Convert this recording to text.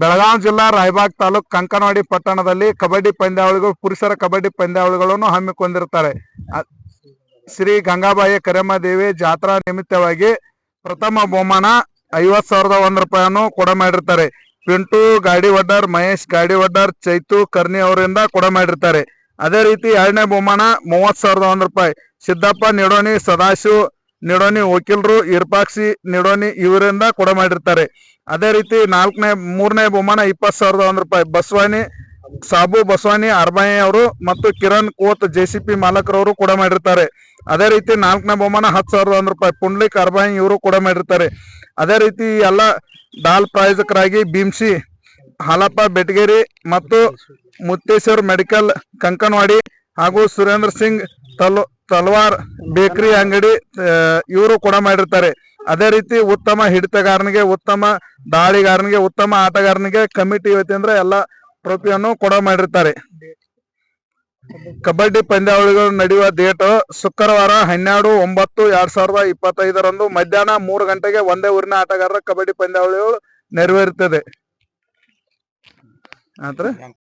ಬೆಳಗಾವಿ ಜಿಲ್ಲಾ ರಾಯಬಾಗ್ ತಾಲೂಕ್ ಕಂಕನವಾಡಿ ಪಟ್ಟಣದಲ್ಲಿ ಕಬಡ್ಡಿ ಪಂದ್ಯಾವಳಿಗಳು, ಪುರುಷರ ಕಬಡ್ಡಿ ಪಂದ್ಯಾವಳಿಗಳನ್ನು ಹಮ್ಮಿಕೊಂಡಿರುತ್ತಾರೆ. ಶ್ರೀ ಗಂಗಾಬಾಯಿ ಕರೆಮ್ಮ ದೇವಿ ಜಾತ್ರಾ ನಿಮಿತ್ತವಾಗಿ ಪ್ರಥಮ ಬಹುಮಾನ ಐವತ್ ಸಾವಿರದ ಒಂದ್ ರೂಪಾಯಿಯನ್ನು ಕೊಡ ಮಾಡಿರ್ತಾರೆ. ಪಿಂಟು ಗಾಡಿ ವಡ್ಡರ್ ಮಹೇಶ್ ಗಾಡಿ ವಡ್ಡರ್ ಚೈತು ಕರ್ನಿ ಅವರಿಂದ ಕೊಡ ಮಾಡಿರ್ತಾರೆ. ಅದೇ ರೀತಿ ಎರಡನೇ ಬಹುಮಾನ ಮೂವತ್ ಸಾವಿರದ ಒಂದ್ ರೂಪಾಯಿ. ಸಿದ್ದಪ್ಪ ನಿಡೋಣಿ, ಸದಾಶಿವ್ ನಿಡೋಣಿ ವಕೀಲರು ಇರ್ಪಾಕ್ಷಿ ನಿಡೋಣಿ ಇವರಿಂದ ಕೊಡ ಮಾಡಿರ್ತಾರೆ. ಅದೇ ರೀತಿ ನಾಲ್ಕನೇ, ಮೂರನೇ ಬಹುಮಾನ ಇಪ್ಪತ್ತು ಸಾವಿರದ ಒಂದು ರೂಪಾಯಿ. ಬಸವಾನಿ ಸಾಬು ಬಸವಾನಿ ಅರ್ಬಾಯಿ ಅವರು ಮತ್ತು Kiran Koth J C P ಮಾಲಕರವರು ಕೂಡ ಮಾಡಿರ್ತಾರೆ. ಅದೇ ರೀತಿ ನಾಲ್ಕನೇ ಬಹುಮಾನ ಹತ್ತು ಸಾವಿರದ ಒಂದು ರೂಪಾಯಿ. ಪುಂಡ್ಲಿಕ್ ಅರ್ಬಾಯಿ ಇವರು ಕೂಡ ಮಾಡಿರ್ತಾರೆ. ಅದೇ ರೀತಿ ಎಲ್ಲ ಡಾಲ್ ಪ್ರಾಯೋಜಕರಾಗಿ ಭೀಮ್ಸಿ, ಹಾಲಪ್ಪ ಬೆಟಗೇರಿ ಮತ್ತು ಮುತ್ತೇಶ್ವರ್ ಮೆಡಿಕಲ್, ಕಂಕನವಾಡಿ ಹಾಗೂ ಸುರೇಂದ್ರ ಸಿಂಗ್ ತಲ್ ತಲ್ವಾರ್, ಬೇಕರಿ ಅಂಗಡಿ ಇವರು ಕೂಡ ಮಾಡಿರ್ತಾರೆ. ಅದೇ ರೀತಿ ಉತ್ತಮ ಹಿಡಿತಗಾರನಿಗೆ, ಉತ್ತಮ ದಾಳಿಗಾರನಿಗೆ, ಉತ್ತಮ ಆಟಗಾರನಿಗೆ ಕಮಿಟಿ ವತಿಯಿಂದ ಎಲ್ಲ ಟ್ರೋಫಿಯನ್ನು ಕೂಡ ಮಾಡಿರ್ತಾರೆ. ಕಬಡ್ಡಿ ಪಂದ್ಯಾವಳಿಗಳು ನಡೆಯುವ ಡೇಟ್ ಶುಕ್ರವಾರ ಹನ್ನೆರಡು, ಒಂಬತ್ತು, ಎರಡ್ ಸಾವಿರದ ಇಪ್ಪತ್ತೈದರಂದು ಮಧ್ಯಾಹ್ನ ಮೂರು ಗಂಟೆಗೆ ಒಂದೇ ಊರಿನ ಆಟಗಾರರ ಕಬಡ್ಡಿ ಪಂದ್ಯಾವಳಿಗಳು ನೆರವೇರುತ್ತದೆ. ಆತ್ರ?